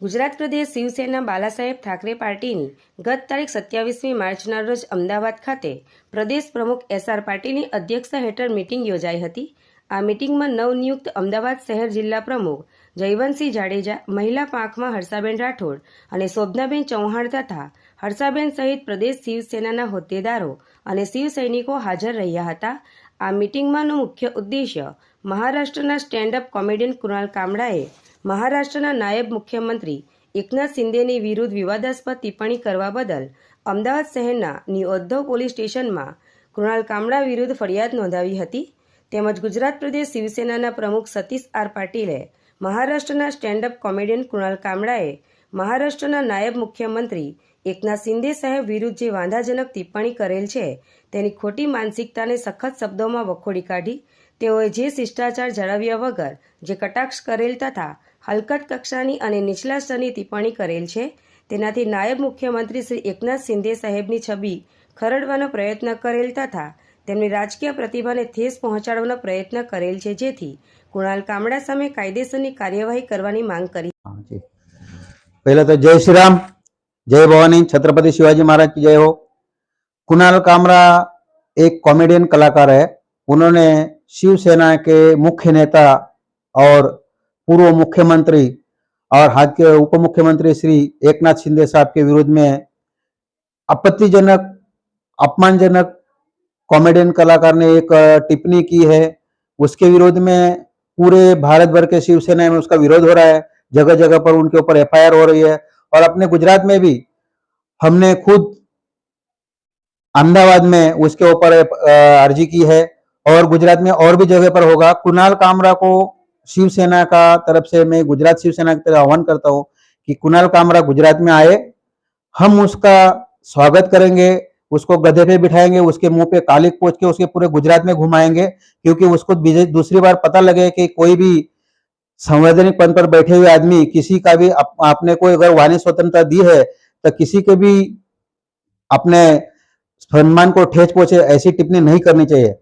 ગુજરાત પ્રદેશ શિવસેના બાલાસાહેબ ઠાકરે પાર્ટીની ગત તારીખ સત્યાવીસમી માર્ચના રોજ અમદાવાદ ખાતે પ્રદેશ પ્રમુખ એસઆર પાટીલની અધ્યક્ષતા હેઠળ મિટિંગ યોજાઈ હતી. આ મિટિંગમાં નવનિયુક્ત અમદાવાદ શહેર જિલ્લા પ્રમુખ જયવંતસિંહ જાડેજા, મહિલા પાંખમાં હર્ષાબેન રાઠોડ અને શોભનાબેન ચૌહાણ તથા હર્ષાબેન સહિત પ્રદેશ શિવસેનાના હોદ્દેદારો અને શિવ સૈનિકો હાજર રહ્યા હતા. આ મિટિંગમાંનો મુખ્ય ઉદ્દેશ્ય મહારાષ્ટ્રના સ્ટેન્ડ અપ કોમેડિયન કૃણાલ કામડાએ મહારાષ્ટ્રના નાયબ મુખ્યમંત્રી એકનાથ શિંદેની વિરુદ્ધ વિવાદાસ્પદ ટિપ્પણી કરવા બદલ અમદાવાદ શહેરના ન્યૂ પોલીસ સ્ટેશનમાં કૃણાલ કામડા વિરુદ્ધ ફરિયાદ નોંધાવી હતી. તેમજ ગુજરાત પ્રદેશ શિવસેનાના પ્રમુખ સતીશ આર પાટીલે મહારાષ્ટ્રના સ્ટેન્ડ અપ કોમેડિયન કૃણાલ કામડાએ મહારાષ્ટ્રના નાયબ મુખ્યમંત્રી એકનાથ શિંદે સાહેબ વિરુદ્ધ જે વાંધાજનક ટિપ્પણી કરેલ છે, તેની ખોટી માનસિકતાને સખત શબ્દોમાં વખોડી કાઢી, તેઓએ જે શિષ્ટાચાર જાળવ્યા વગર જે કટાક્ષ કરેલ તથા હલકટ કક્ષાની અને નીચલા સ્તરની ટિપ્પણી કરેલ છે તેનાથી નાયબ મુખ્યમંત્રી શ્રી એકનાથ શિંદે સાહેબની છબી ખરડવાનો પ્રયત્ન કરેલ તથા તેમની રાજકીય પ્રતિભાને ઠેસ પહોંચાડવાનો પ્રયત્ન કરેલ છે જેથી કુણાલ કામડા સામે કાયદેસરની કાર્યવાહી કરવાની માંગ કરી हाँ जी पहले तो जय श्री राम जय भवानी छत्रपति शिवाजी महाराज की जय हो कुणाल कामरा एक कॉमेडियन कलाकार है उन्होंने शिवसेना के मुख्य नेता और पूर्व मुख्यमंत्री और हाल के उप मुख्यमंत्री श्री एकनाथ शिंदे साहब के विरुद्ध में आपत्तिजनक, अपमानजनक कॉमेडियन कलाकार ने एक टिप्पणी की है। उसके विरोध में पूरे भारत भर के शिवसेना में उसका विरोध हो रहा है। जगह जगह पर उनके ऊपर एफआईआर हो रही है। और अपने गुजरात में भी हमने खुद अहमदाबाद में उसके ऊपर अर्जी की है। और गुजरात में और भी जगह पर होगा। कुणाल कामरा को शिवसेना का तरफ़ से मैं गुजरात शिवसेना की तरफ़ आह्वान करता हूँ कि कुणाल कामरा गुजरात में आए हम उसका स्वागत करेंगे उसको गधे पे बिठाएँगे उसके मुँह पे कालिक पोच के उसके पूरे गुजरात में घुमाएँगे क्योंकि उसको दूसरी बार पता लगे कि कोई भी संवैधानिक पद पर बैठे हुए आदमी किसी का भी अप, आपने कोई अगर वाणी स्वतंत्रता दी है तो किसी के भी अपने सम्मान को ठेच पहुँचे ऐसी टिप्पणी नहीं करनी चाहिए।